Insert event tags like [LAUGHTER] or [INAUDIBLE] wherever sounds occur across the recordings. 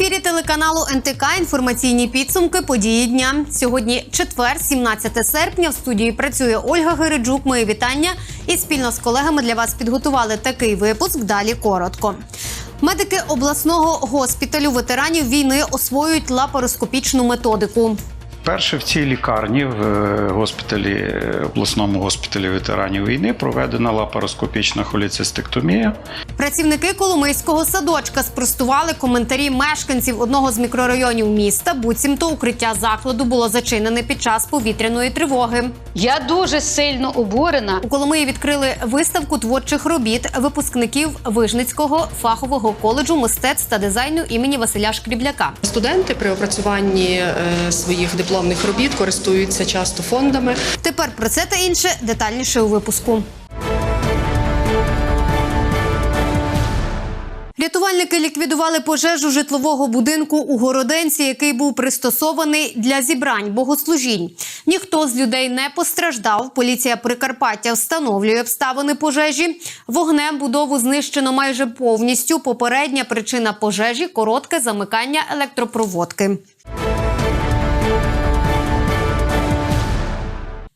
ефірі телеканалу НТК інформаційні підсумки події дня. Сьогодні четвер, 17 серпня. В студії працює Ольга Гириджук. Мої вітання і спільно з колегами для вас підготували такий випуск. Далі коротко. Медики обласного госпіталю ветеранів війни освоюють лапароскопічну методику. Перше в цій лікарні в е, госпіталі е, обласному госпіталі ветеранів війни проведена лапароскопічна холіцистектомія. Працівники Коломийського садочка спростували коментарі мешканців одного з мікрорайонів міста. Буцімто укриття закладу було зачинене під час повітряної тривоги. Я дуже сильно обурена. У Коломиї відкрили виставку творчих робіт випускників Вижницького фахового коледжу мистецтв та дизайну імені Василя Шкрібляка. Студенти при опрацюванні е, своїх дипломних робіт користуються часто фондами. Тепер про це та інше детальніше у випуску. Рятувальники ліквідували пожежу житлового будинку у Городенці, який був пристосований для зібрань богослужінь. Ніхто з людей не постраждав. Поліція Прикарпаття встановлює обставини пожежі. Вогнем будову знищено майже повністю. Попередня причина пожежі коротке замикання електропроводки.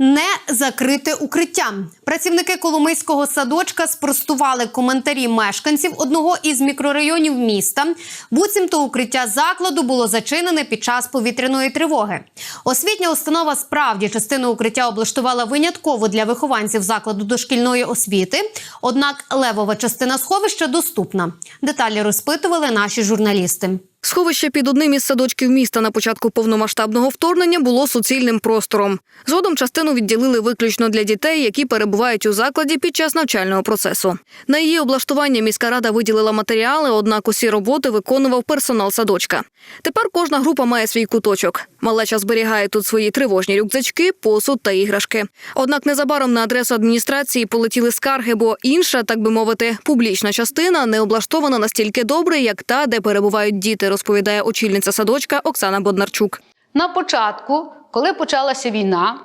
Не закрите укриття. Працівники Коломийського садочка спростували коментарі мешканців одного із мікрорайонів міста. Буцімто укриття закладу було зачинене під час повітряної тривоги. Освітня установа справді частину укриття облаштувала винятково для вихованців закладу дошкільної освіти. Однак левова частина сховища доступна. Деталі розпитували наші журналісти. Сховище під одним із садочків міста на початку повномасштабного вторгнення було суцільним простором. Згодом частину відділили виключно для дітей, які перебувають у закладі під час навчального процесу. На її облаштування міська рада виділила матеріали, однак усі роботи виконував персонал садочка. Тепер кожна група має свій куточок. Малеча зберігає тут свої тривожні рюкзачки, посуд та іграшки. Однак незабаром на адресу адміністрації полетіли скарги, бо інша, так би мовити, публічна частина не облаштована настільки добре, як та, де перебувають діти, розповідає очільниця садочка Оксана Боднарчук. На початку, коли почалася війна,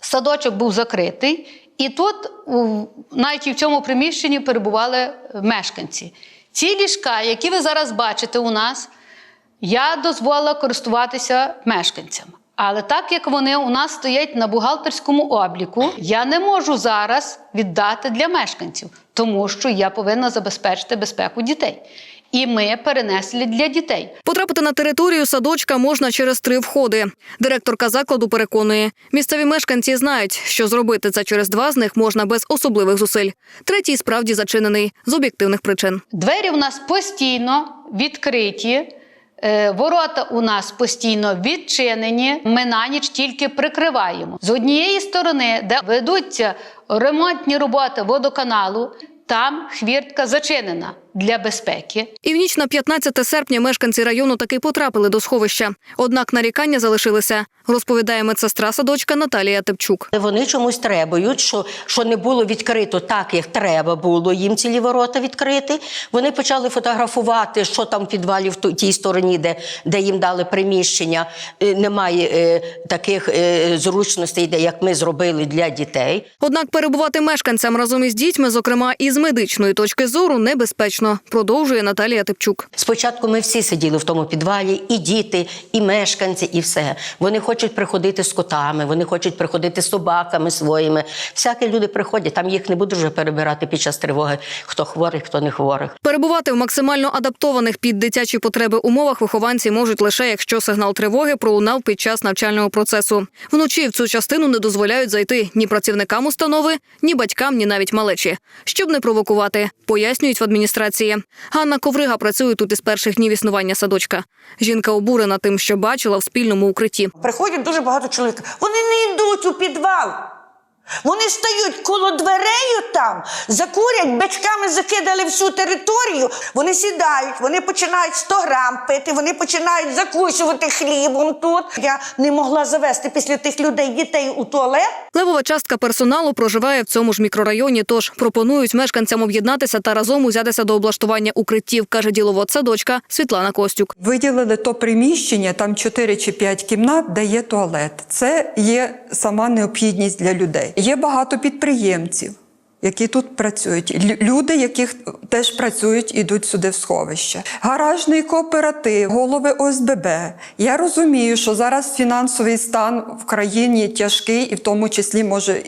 садочок був закритий, і тут, навіть в цьому приміщенні, перебували мешканці. Ці ліжка, які ви зараз бачите у нас, я дозволила користуватися мешканцям. Але так як вони у нас стоять на бухгалтерському обліку, я не можу зараз віддати для мешканців, тому що я повинна забезпечити безпеку дітей. І ми перенесли для дітей. Потрапити на територію садочка можна через три входи. Директорка закладу переконує, місцеві мешканці знають, що зробити це через два з них можна без особливих зусиль. Третій справді зачинений з об'єктивних причин. Двері у нас постійно відкриті. е, Ворота у нас постійно відчинені. Ми на ніч тільки прикриваємо. З однієї сторони, де ведуться ремонтні роботи водоканалу, там хвіртка зачинена для безпеки. І в ніч на 15 серпня мешканці району таки потрапили до сховища. Однак нарікання залишилися, розповідає медсестра садочка Наталія Тепчук. Вони чомусь требують, що, що не було відкрито так, як треба було їм цілі ворота відкрити. Вони почали фотографувати, що там в підвалі в тій стороні, де, де їм дали приміщення. Е, Немає е, таких е, зручностей, де як ми зробили для дітей. Однак перебувати мешканцям разом із дітьми, зокрема і з медичної точки зору, небезпечно, продовжує Наталія Тепчук. Спочатку ми всі сиділи в тому підвалі, і діти, і мешканці, і все. Вони хочуть приходити з котами, вони хочуть приходити з собаками своїми. Всякі люди приходять, там їх не будуть вже перебирати під час тривоги, хто хворий, хто не хворий. Перебувати в максимально адаптованих під дитячі потреби умовах вихованці можуть лише якщо сигнал тривоги пролунав під час навчального процесу. Вночі в цю частину не дозволяють зайти ні працівникам установи, ні батькам, ні навіть малечі, щоб не провокувати, пояснюють в адміністрації. Ганна Коврига працює тут із перших днів існування садочка. Жінка обурена тим, що бачила в спільному укритті. Приходять дуже багато чоловік. Вони не йдуть у підвал. Вони стають коло дверею там, закурять, бачками закидали всю територію. Вони сідають, вони починають 100 грам пити, вони починають закусувати хлібом тут. Я не могла завести після тих людей дітей у туалет. Левова частка персоналу проживає в цьому ж мікрорайоні, тож пропонують мешканцям об'єднатися та разом узятися до облаштування укриттів, каже діловод садочка Світлана Костюк. Виділили то приміщення, там 4 чи 5 кімнат, де є туалет. Це є сама необхідність для людей. Є багато підприємців. які тут працюють. Люди, яких теж працюють, ідуть сюди в сховище. Гаражний кооператив, голови ОСББ. Я розумію, що зараз фінансовий стан в країні тяжкий, і в тому числі може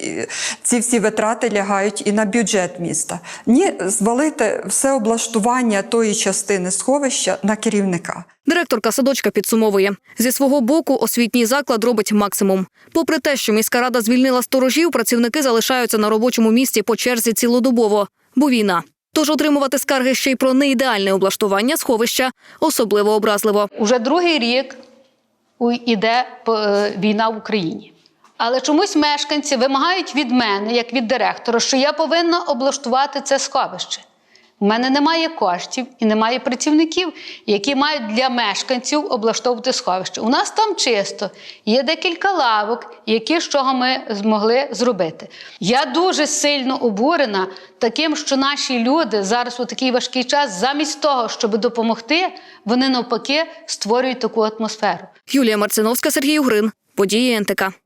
ці всі витрати лягають і на бюджет міста. Ні, звалити все облаштування тої частини сховища на керівника. Директорка садочка підсумовує зі свого боку, освітній заклад робить максимум. Попри те, що міська рада звільнила сторожів, працівники залишаються на робочому місці по черзі цілодобово, бо війна. Тож отримувати скарги ще й про неідеальне облаштування сховища особливо образливо. Уже другий рік іде е, війна в Україні. Але чомусь мешканці вимагають від мене, як від директора, що я повинна облаштувати це сховище. У мене немає коштів і немає працівників, які мають для мешканців облаштовувати сховище. У нас там чисто, є декілька лавок, які з чого ми змогли зробити. Я дуже сильно обурена таким, що наші люди зараз у такий важкий час, замість того, щоб допомогти, вони навпаки створюють таку атмосферу. Юлія Марциновська, Сергій Угрин. Події НТК.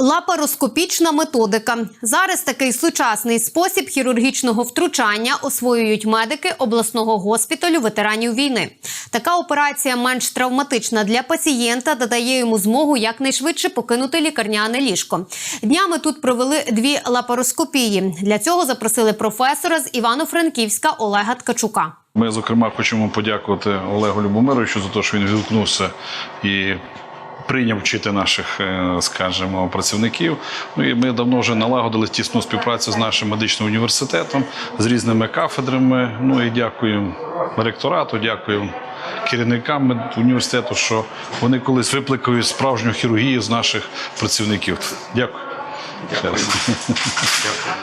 Лапароскопічна методика. Зараз такий сучасний спосіб хірургічного втручання освоюють медики обласного госпіталю ветеранів війни. Така операція менш травматична для пацієнта та дає йому змогу якнайшвидше покинути лікарняне ліжко. Днями тут провели дві лапароскопії. Для цього запросили професора з Івано-Франківська Олега Ткачука. Ми, зокрема, хочемо подякувати Олегу Любомировичу за те, що він відгукнувся і прийняв вчити наших, е, скажімо, працівників. Ну і ми давно вже налагодили тісну співпрацю з нашим медичним університетом, з різними кафедрами. Ну і дякую ректорату, дякую керівникам університету, що вони колись випликають справжню хірургію з наших працівників. Дякую. Раз.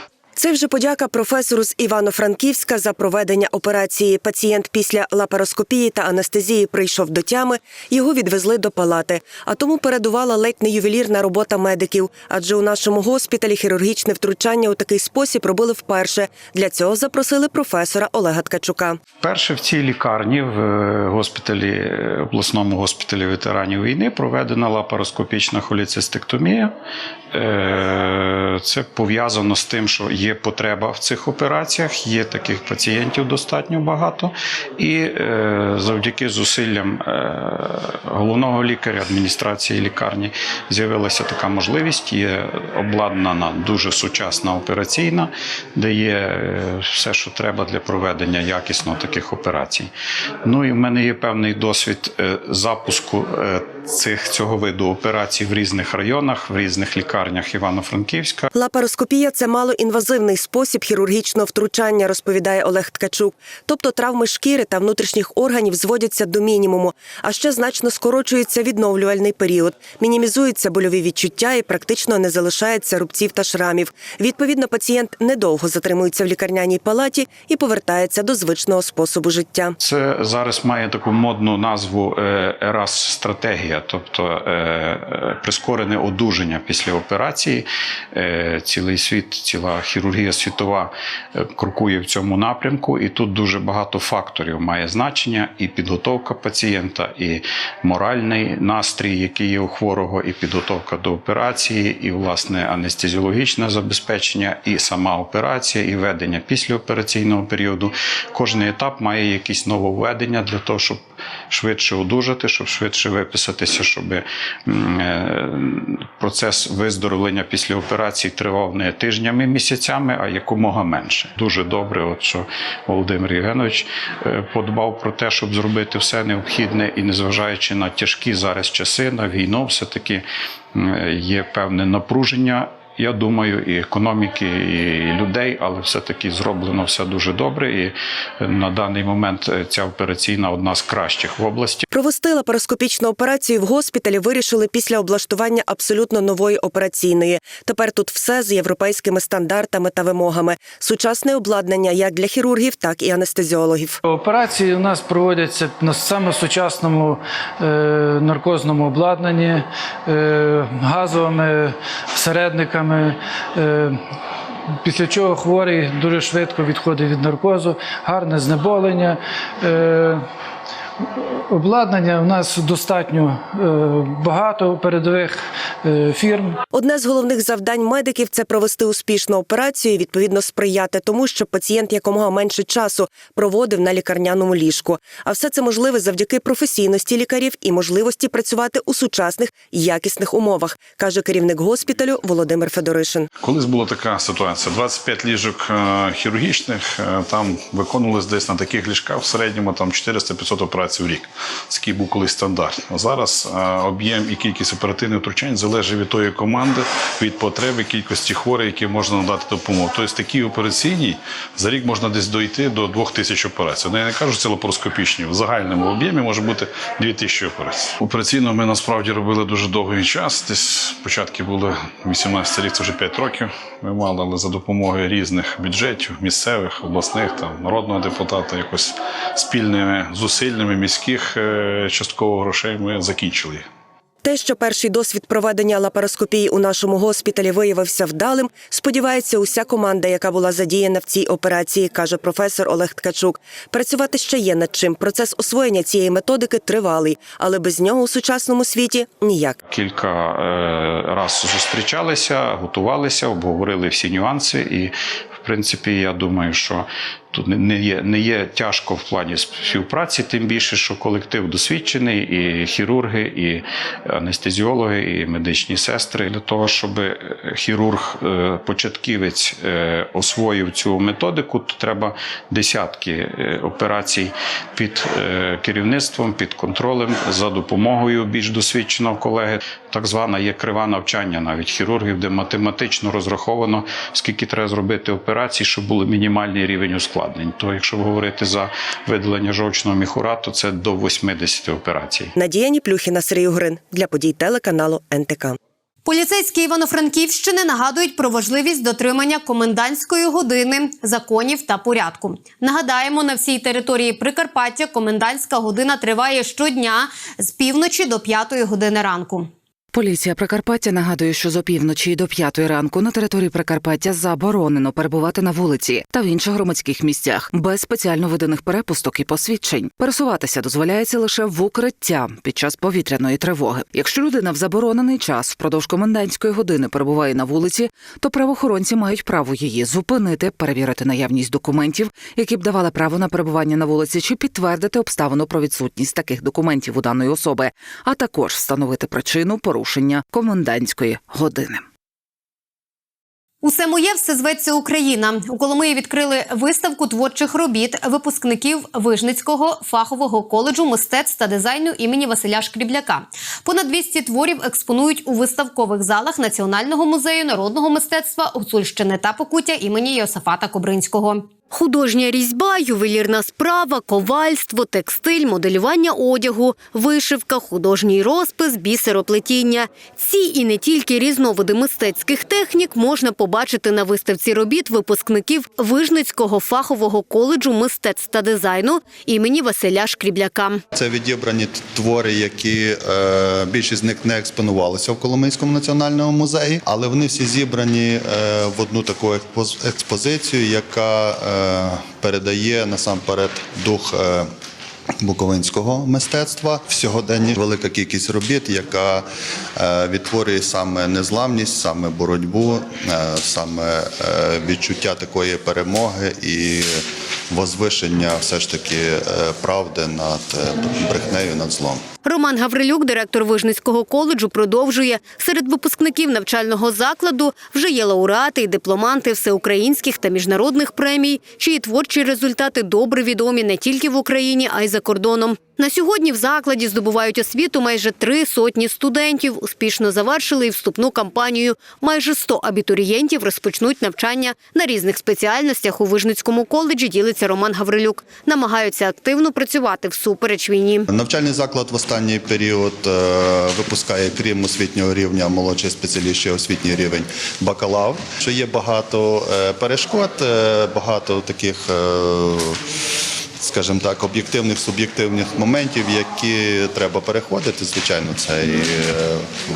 [LAUGHS] Це вже подяка професору з Івано-Франківська за проведення операції. Пацієнт після лапароскопії та анестезії прийшов до тями. Його відвезли до палати. А тому передувала ледь не ювелірна робота медиків. Адже у нашому госпіталі хірургічне втручання у такий спосіб робили вперше. Для цього запросили професора Олега Ткачука. Перше в цій лікарні в е, госпіталі, е, обласному госпіталі ветеранів війни проведена лапароскопічна холецистектомія. Е, Це пов'язано з тим, що є потреба в цих операціях, є таких пацієнтів достатньо багато, і е, завдяки зусиллям е, головного лікаря адміністрації лікарні з'явилася така можливість. Є обладнана дуже сучасна операційна, де є е, все, що треба для проведення якісно таких операцій. Ну і в мене є певний досвід запуску цих цього виду операцій в різних районах, в різних лікарнях Івано-Франківська. Лапароскопія це малоінвазивний спосіб хірургічного втручання, розповідає Олег Ткачук. Тобто травми шкіри та внутрішніх органів зводяться до мінімуму, а ще значно скорочується відновлювальний період, мінімізуються больові відчуття і практично не залишається рубців та шрамів. Відповідно, пацієнт недовго затримується в лікарняній палаті і повертається до звичного способу життя. Це зараз має таку модну назву ерас стратегія, тобто е, е, прискорене одужання після операції. Е, Цілий світ, ціла хірургія світова е, крокує в цьому напрямку, і тут дуже багато факторів має значення: і підготовка пацієнта, і моральний настрій, який є у хворого, і підготовка до операції, і власне анестезіологічне забезпечення, і сама операція, і ведення післяопераційного періоду. Кожний етап має якісь нововведення для того, щоб швидше одужати, щоб швидше виписатися, щоб е, процес виздоровлення після операції тривав не тижнями, місяцями, а якомога менше. Дуже добре, от що Володимир Євгенович е, подбав про те, щоб зробити все необхідне і незважаючи на тяжкі зараз часи, на війну, все-таки є певне напруження. Я думаю, і економіки, і людей, але все-таки зроблено все дуже добре. І на даний момент е, ця операційна одна з кращих в області. Провести лапароскопічну операцію в госпіталі вирішили після облаштування абсолютно нової операційної. Тепер тут все з європейськими стандартами та вимогами. Сучасне обладнання як для хірургів, так і анестезіологів. Операції у нас проводяться на саме сучасному е, наркозному обладнанні, е, газовими всередниками. Е, Після чого хворий дуже швидко відходить від наркозу, гарне знеболення. Обладнання. У нас достатньо е, багато передових е, фірм. Одне з головних завдань медиків це провести успішну операцію і відповідно сприяти тому, щоб пацієнт якомога менше часу проводив на лікарняному ліжку. А все це можливе завдяки професійності лікарів і можливості працювати у сучасних якісних умовах, каже керівник госпіталю Володимир Федоришин. Колись була така ситуація: 25 ліжок е, хірургічних, там виконувалось десь на таких ліжках в середньому там 400-500 операцій в рік. Такий був колись стандарт. Зараз е, об'єм і кількість оперативних втручань залежить від тої команди, від потреби, кількості хворих, які можна надати допомогу. Тобто такі операційні за рік можна десь дойти до 2000 операцій. Ну, я не кажу це лапароскопічні. В загальному об'ємі може бути 2000 операцій. Операційно ми насправді робили дуже довгий час. Десь початки були 18 рік, це вже 5 років. Ми мали, але за допомогою різних бюджетів, місцевих, обласних, там народного депутата, якось спільними зусиллями міських е, частково грошей ми закінчили. Те, що перший досвід проведення лапароскопії у нашому госпіталі виявився вдалим, сподівається уся команда, яка була задіяна в цій операції, каже професор Олег Ткачук. Працювати ще є над чим. Процес освоєння цієї методики тривалий, але без нього у сучасному світі ніяк. Кілька е, раз зустрічалися, готувалися, обговорили всі нюанси. І, принципі, я думаю, що тут не- є, не є тяжко в плані співпраці, тим більше, що колектив досвідчений, і хірурги, і анестезіологи, і медичні сестри. Для того, щоб е, хірург, е, початківець е, освоїв цю методику, то треба десятки операцій під керівництвом, під контролем, за допомогою більш досвідченого колеги. Так звана є крива навчання навіть хірургів, де математично розраховано, скільки треба зробити операцій, щоб був мінімальний рівень ускладнень. То якщо говорити за видалення жовчного міхура, то це до 80 операцій. Надія Ніплюхіна, Сергій Грин для подій телеканалу НТК. Поліцейські Івано-Франківщини нагадують про важливість дотримання комендантської години, законів та порядку. Нагадаємо, на всій території Прикарпаття комендантська година триває щодня з півночі до п'ятої години ранку. Поліція Прикарпаття нагадує, що з опівночі до п'ятої ранку на території Прикарпаття заборонено перебувати на вулиці та в інших громадських місцях без спеціально виданих перепусток і посвідчень. Пересуватися дозволяється лише в укриття під час повітряної тривоги. Якщо людина в заборонений час впродовж комендантської години перебуває на вулиці, то правоохоронці мають право її зупинити, перевірити наявність документів, які б давали право на перебування на вулиці, чи підтвердити обставину про відсутність таких документів у даної особи, а також встановити причину порушення комендантської години. Усе моє все зветься Україна. У Коломиї відкрили виставку творчих робіт випускників Вижницького фахового коледжу мистецтв та дизайну імені Василя Шкрібляка. Понад 200 творів експонують у виставкових залах Національного музею народного мистецтва Гуцульщини та Покуття імені Йосифата Кобринського. Художня різьба, ювелірна справа, ковальство, текстиль, моделювання одягу, вишивка, художній розпис, бісероплетіння. Ці і не тільки різновиди мистецьких технік можна побачити на виставці робіт випускників Вижницького фахового коледжу мистецтв та дизайну імені Василя Шкрібляка. Це відібрані твори, які е, більшість з них не експонувалися в Коломийському національному музеї, але вони всі зібрані е, в одну таку експоз- експозицію, яка е, передає насамперед дух. Е, Буковинського мистецтва в сьогоденні велика кількість робіт, яка е, відтворює саме незламність, саме боротьбу, е, саме е, відчуття такої перемоги і возвишення все ж таки е, правди над е, брехнею, над злом. Роман Гаврилюк, директор Вижницького коледжу, продовжує. Серед випускників навчального закладу вже є лауреати і дипломанти всеукраїнських та міжнародних премій, чиї творчі результати добре відомі не тільки в Україні, а й за кордоном. На сьогодні в закладі здобувають освіту майже три сотні студентів. Успішно завершили і вступну кампанію. Майже 100 абітурієнтів розпочнуть навчання на різних спеціальностях у Вижницькому коледжі. Ділиться Роман Гаврилюк. Намагаються активно працювати всупереч війні. Навчальний заклад в останній період е, випускає, крім освітнього рівня, молодший спеціаліст освітній рівень бакалавр. Що є багато е, перешкод, е, багато таких. скажімо так, об'єктивних суб'єктивних моментів, які треба переходити. Звичайно, це і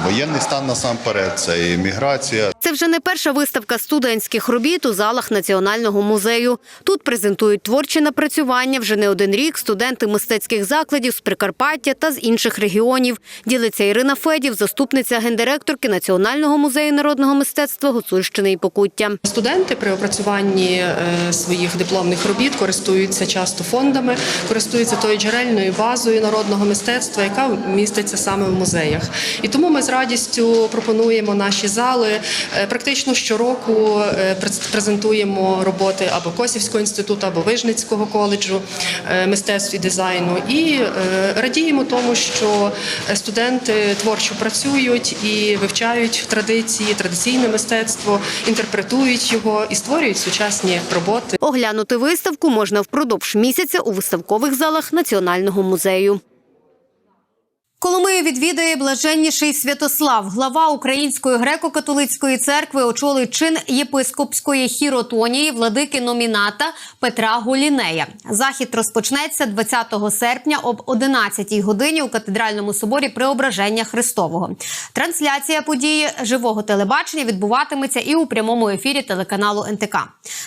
воєнний стан насамперед, це і міграція. Це вже не перша виставка студентських робіт у залах Національного музею. Тут презентують творчі напрацювання вже не один рік студенти мистецьких закладів з Прикарпаття та з інших регіонів. Ділиться Ірина Федів, заступниця гендиректорки Національного музею народного мистецтва Гуцульщини і Покуття. Студенти при опрацюванні е, своїх дипломних робіт користуються часто фондами, користуються тою джерельною базою народного мистецтва, яка міститься саме в музеях. І тому ми з радістю пропонуємо наші зали. Е, Практично щороку е, през- презентуємо роботи або Косівського інституту, або Вижницького коледжу е, мистецтв і дизайну. І радіємо тому, що студенти творчо працюють і вивчають традиції, традиційне мистецтво, інтерпретують його і створюють сучасні роботи. Оглянути виставку можна впродовж місяця у виставкових залах Національного музею. Коломию відвідає блаженніший Святослав. Глава Української греко-католицької церкви очолить чин єпископської хіротонії владики номіната Петра Голінея. Захід розпочнеться 20 серпня об 11 годині у катедральному соборі Преображення Христового. Трансляція події живого телебачення відбуватиметься і у прямому ефірі телеканалу НТК.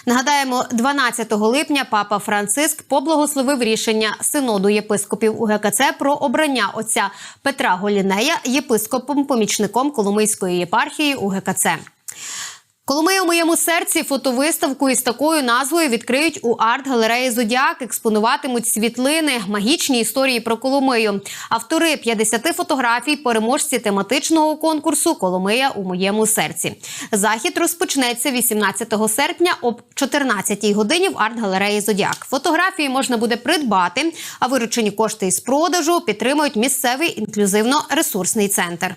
Нагадаємо, 12 липня папа Франциск поблагословив рішення синоду єпископів УГКЦ про обрання отця Петра Голінея єпископом-помічником Коломийської єпархії УГКЦ. Коломия у моєму серці фотовиставку із такою назвою відкриють у арт-галереї Зодіак. Експонуватимуть світлини, магічні історії про Коломию. Автори 50 фотографій, переможці тематичного конкурсу Коломия у моєму серці. Захід розпочнеться 18 серпня об 14 годині в арт-галереї Зодіак. Фотографії можна буде придбати, а виручені кошти із продажу підтримують місцевий інклюзивно-ресурсний центр.